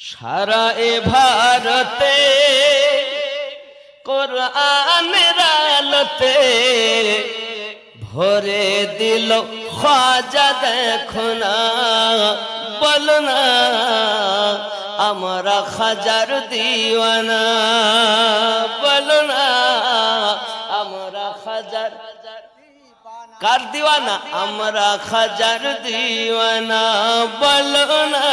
সারা এ ভারতে, কোরআনের আলোতে ভরে দিল খাজা দেখো না, বল না, আমরা খাজার দিওয়ানা, বল না, আমরা খাজার কার দিওয়ানা, আমরা খাজার দিওয়ানা, বলো না।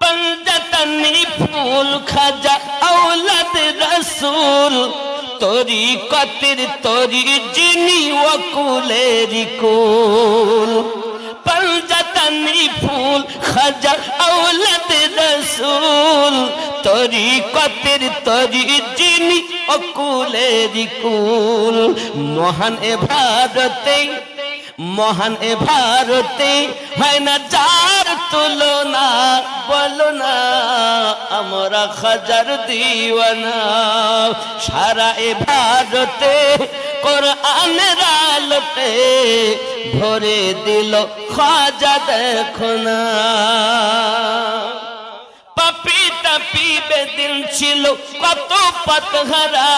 পঞ্জতনি ফুল খাজা, আওলাদ রসুল। তোরি কতির তোরি জিনি ওকুলের কুল। পঞ্জতনি ফুল খাজা, আওলাদ রসুল। তোরি কতের তরি জিনি অকুলের কুল। মহান এ ভারতে মহান এ ভারতে হয় না যার তুলনা? বলো না, আমরা খাজার দিওয়ানা। সারা এ ভারতে কোরআনের আলোতে ভরে দিল খাজা দেখো না। পাপি তাপি বেদিন ছিল কত পথহারা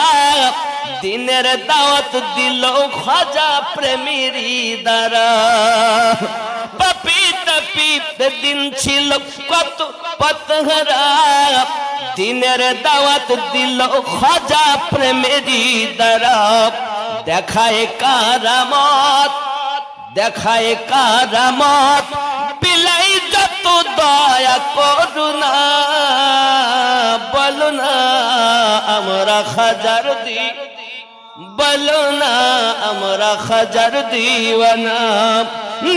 দিনের দাওয়াত দিল খাজা প্রেমীরি দ্বারা। পাপি তাপি বেদিন ছিল কত পথহারা দিনের দাওয়াত দিল খাজা প্রেমেরি দ্বারা। দেখায় কারামত দেখায় কারামত, বিলাই যত দয়া করুণা বলো না আমরা খাজার দি বলো না আমরা খাজার দিওয়ানা।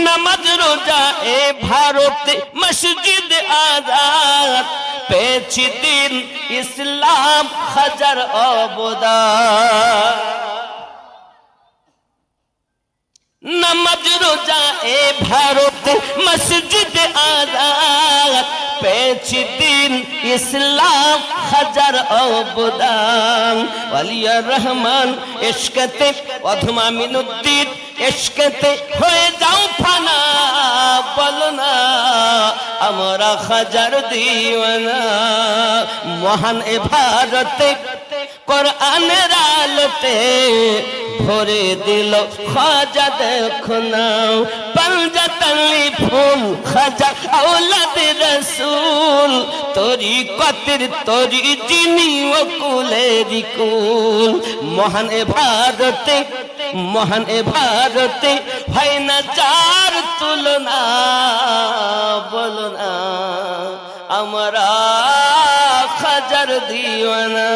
নামাজ রোজা এ ভারতে, মসজিদ আজাদ। পেয়েছি দিন ইসলাম হাজার অবদান। নমাজ রোজা এ ভারত, মসজিদ আজাদ পেয়েছি দিন ইসলাম হাজার অবদান। ওয়ালিয়া রহমান, এশকতে অধমা মিনুদ্দিন এশকতে হয়ে যাও ফানা, বলো না, আমরা হাজার দিওয়ানা। মহান এ ভারতে, কোরআনের আলোতে ভরে দিল, খাজা দেখো না পাঞ্জাতালি ফুল, খাজা আওলাদ রসুল। তোরি কতির তোরি জিনি ও কুলেরি কুল। মহান এ ভারতে, মহান এ ভারতে হয় না চার তুলনা, বলো না। আমরা খাজার দিওয়ানা।